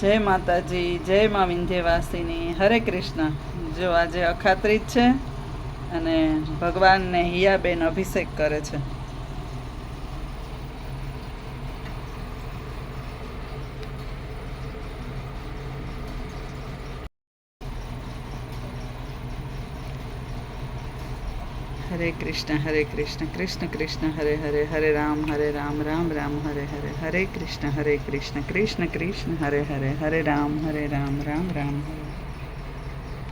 જય માતાજી, જય મા વિંધ્યવાસીની, હરે કૃષ્ણ. જો આજે અખાત્રીજ છે અને ભગવાનને હિયાબેન અભિષેક કરે છે. હરે કૃષ્ણ હરે કૃષ્ણ કૃષ્ણ કૃષ્ણ હરે હરે હરે રામ હરે રામ રામ રામ હરે હરે હરે કૃષ્ણ હરે કૃષ્ણ કૃષ્ણ કૃષ્ણ હરે હરે હરે રામ હરે રામ રામ રામ હરે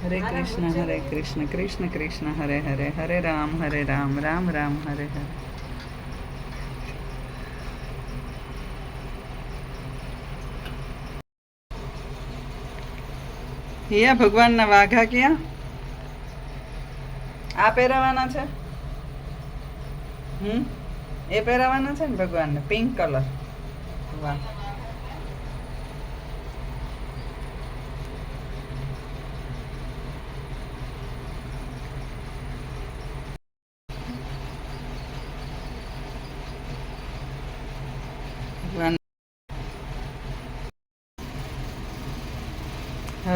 હરે કૃષ્ણ હરે કૃષ્ણ કૃષ્ણ કૃષ્ણ હરે હરે હરે રામ હરે રામ રામ રામ હરે હરે હિયા ભગવાનના વાઘા ક્યાં આ પહેરાવાના છે? હમ? એ પહેરાવાના છે ને ભગવાનને? Pink colour. વાહ.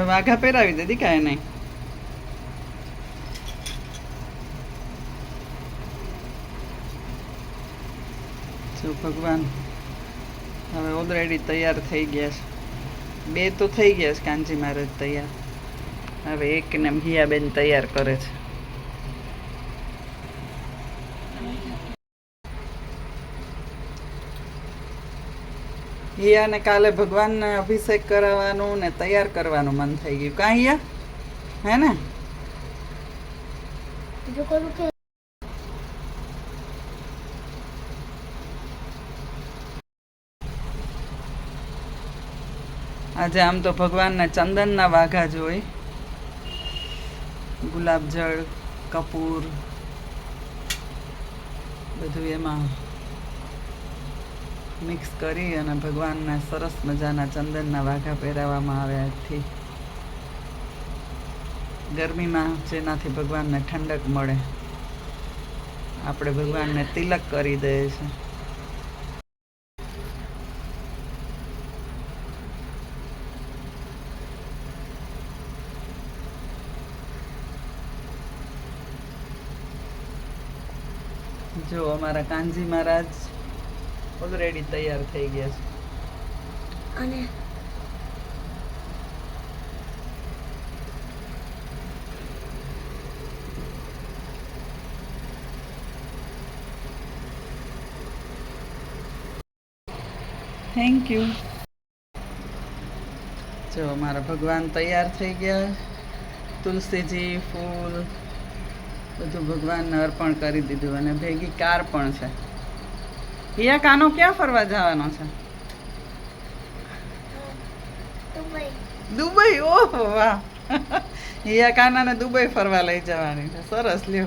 વાઘા પહેરાવી દે કાંઈ નહીં. જો ભગવાન? હવે ઓલરેડી તૈયાર થઈ ગયા છે. બે તો થઈ ગયા છે, કાનજી મહારાજ તૈયાર. હવે એકને હિયાબેન તૈયાર કરે છે. હિયાને કાલે ભગવાનને અભિષેક કરાવવાનું ને તૈયાર કરવાનું મન થઈ ગયું. કાં હિયા? હે ને જો કરું કે આજે આમ તો ભગવાનને ચંદનના વાઘા જોઈ ગુલાબજળ, કપૂર, બધું એમાં મિક્સ કરી અને ભગવાનને સરસ મજાના ચંદનના વાઘા પહેરાવવામાં આવ્યા ગરમીમાં જેનાથી ભગવાનને ઠંડક મળે, આપણે ભગવાનને તિલક કરી દઈએ છીએ. જો અમારા કાનજી મહારાજ ઓલરેડી તૈયાર થઈ ગયા છે. અને? થેન્ક યુ જો અમારા ભગવાન તૈયાર થઈ ગયા. તુલસીજી ફૂલ બધું ભગવાનને અર્પણ કરી દીધું અને ભેગી કાર પણ છે. હિયા કાનો ક્યાં ફરવા જવાનો છે? દુબઈ. ઓહો વાહ. હિયા કાનાને દુબઈ ફરવા લઈ જવાની છે. સરસ લ્યો.